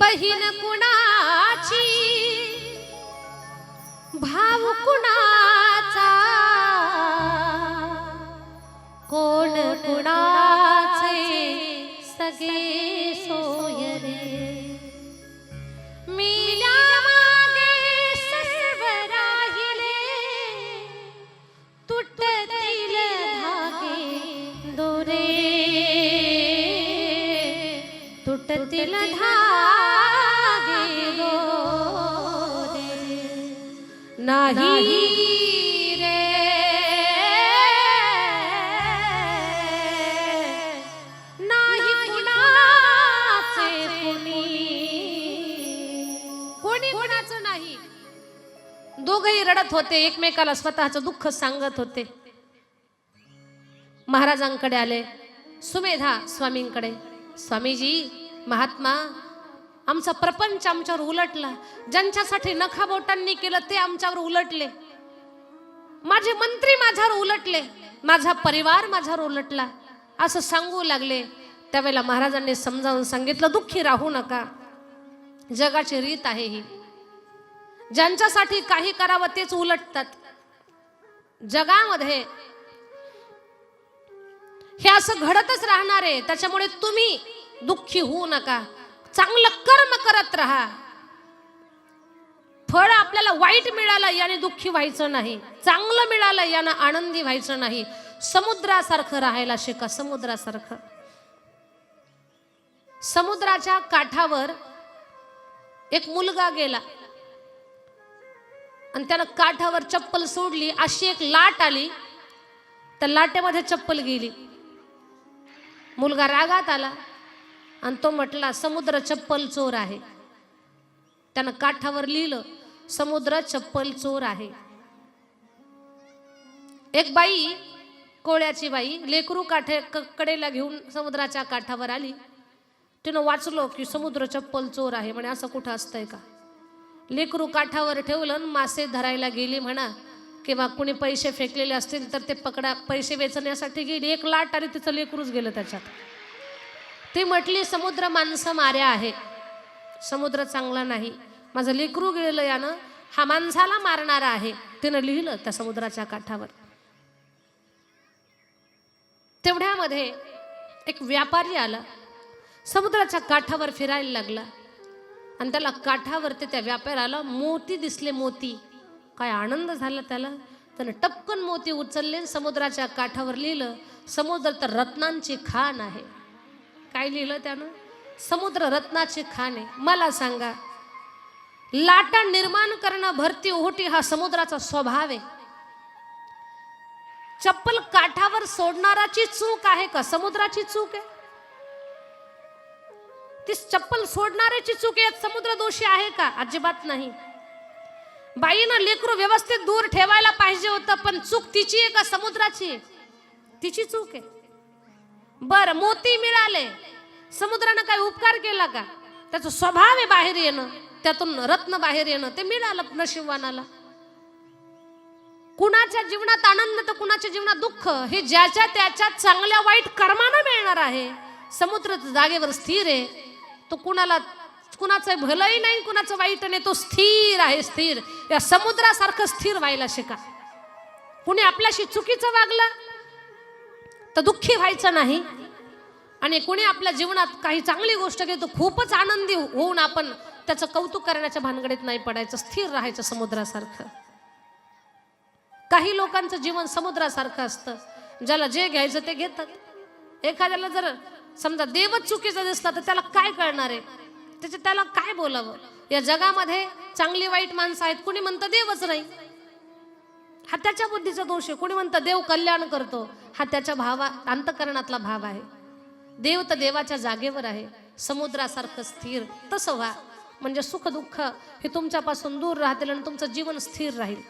बहीण कुणाची? भाव कुणाचा? कोण कुणाचे? सगळे सोयरे मिल्या मागे सर्व राहिले. तुटतील धागे दोरे. तुटतील धागे नाही. रे. नाही कुणाचे कुणी. कोणी कोणाचं नाही. दोघही रडत होते एकमेकाला स्वतःचं दुःख सांगत होते. महाराजांकडे आले सुमेधा स्वामींकडे. स्वामीजी महात्मा आमचा प्रपंच आमच्यावर उलटला. ज्यांच्यासाठी नखाबोटांनी केलं ते आमच्यावर उलटले. माझे मंत्री माझ्यावर उलटले. माझा परिवार माझ्यावर उलटला. असं सांगू लागले. त्यावेळेला महाराजांनी समजावून सांगितलं दुःखी राहू नका. जगाची रीत आहे ही. ज्यांच्यासाठी काही करावं तेच उलटतात. जगामध्ये हे असं घडतच राहणार आहे. त्याच्यामुळे तुम्ही दुःखी होऊ नका. चांगलं कर्म करत राहा. फळ आपल्याला वाईट मिळालं याने दुःखी व्हायचं नाही. चांगलं मिळालं यानं आनंदी व्हायचं नाही. समुद्रासारखं राहायला शिका समुद्रासारखं. समुद्राच्या काठावर एक मुलगा गेला. आणि त्यानं काठावर चप्पल सोडली अशी एक लाट आली. त्या लाटेमध्ये चप्पल गेली. मुलगा रागात आला. आणि तो म्हटला समुद्र चप्पल चोर आहे. त्यानं काठावर लिहिलं समुद्र चप्पल चोर आहे. एक बाई कोळ्याची बाई लेकरू काठे क- कडेला घेऊन समुद्राच्या काठावर आली. तिनं वाचलो की समुद्र चप्पल चोर आहे म्हणे असं कुठं असतंय का? लेकरू काठावर ठेवलं आणि मासे धरायला गेली म्हणा. किंवा कुणी पैसे फेकलेले असतील तर ते पकडा पैसे वेचण्यासाठी गेली. एक लाट आली तिचं लेकरूच गेलं त्याच्यात. ती म्हटली समुद्र माणसं माऱ्या आहे समुद्र चांगला नाही. माझं लेकरू गेलेलं यानं हा माणसाला मारणारा आहे. तिनं लिहिलं त्या समुद्राच्या काठावर. तेवढ्यामध्ये एक व्यापारी आला. समुद्राच्या काठावर फिरायला लागला. आणि त्याला काठावरती त्या व्यापाऱ्याला मोती दिसले मोती. काय आनंद झाला त्याला. त्यानं टपकन मोती उचलले समुद्राच्या काठावर लिहिलं समुद्र तर रत्नांची खाण आहे. काय लिहिलं त्यानं? समुद्र रत्नाचे खाणे मला सांगा लाटा निर्माण करणं भरती ओहोटी हा समुद्राचा स्वभाव आहे. चप्पल काठावर सोडणाराची चूक आहे का? समुद्राची चूक आहे? ती चप्पल सोडणाऱ्याची चूक आहे समुद्र दोषी आहे का? अजिबात नाही. बाईनं लेकरू व्यवस्थित दूर ठेवायला पाहिजे होतं पण चूक तिची आहे का समुद्राची? आहे? तिची चूक आहे. बर मोती मिळाले. समुद्रानं काय उपकार केला का? त्याचा स्वभाव आहे बाहेर येणं त्यातून रत्न बाहेर येणं ते मिळालं नशिबवानाला. कुणाच्या जीवनात आनंद तर कुणाच्या जीवनात दुःख? हे ज्याच्या त्याच्या चांगल्या वाईट कर्मानं मिळणार आहे. समुद्र जागेवर स्थिर आहे. तो कुणाला कुणाचं भलंही नाही कुणाचं वाईट नाही तो स्थिर आहे स्थिर. या समुद्रासारखं स्थिर व्हायला शिका. कुणी आपल्याशी चुकीचं वागलं तर दुःखी व्हायचं नाही. आणि कुणी आपल्या जीवनात काही चांगली गोष्ट केली तर खूपच आनंदी होऊन आपण त्याचं कौतुक करण्याच्या भानगडीत नाही पडायचं स्थिर राहायचं समुद्रासारखं. काही लोकांचं जीवन समुद्रासारखं असतं. ज्याला जे घ्यायचं ते घेतात. एखाद्याला जर समजा देवच चुकीचा दिसला तर त्याला काय कळणार आहे? त्याचे त्याला काय बोलावं? या जगामध्ये चांगली वाईट माणसं आहेत कुणी म्हणतं देवच नाही. हा त्याच्या बुद्धीचा दोष आहे. कोणी म्हणतं देव कल्याण करतो. हा त्याच्या भावा अंतकरणातला भाव आहे. देव तर देवाच्या जागेवर आहे. समुद्रासारखं स्थिर तसं व्हा. म्हणजे सुख दुःख हे तुमच्यापासून दूर राहतील आणि तुमचं जीवन स्थिर राहील.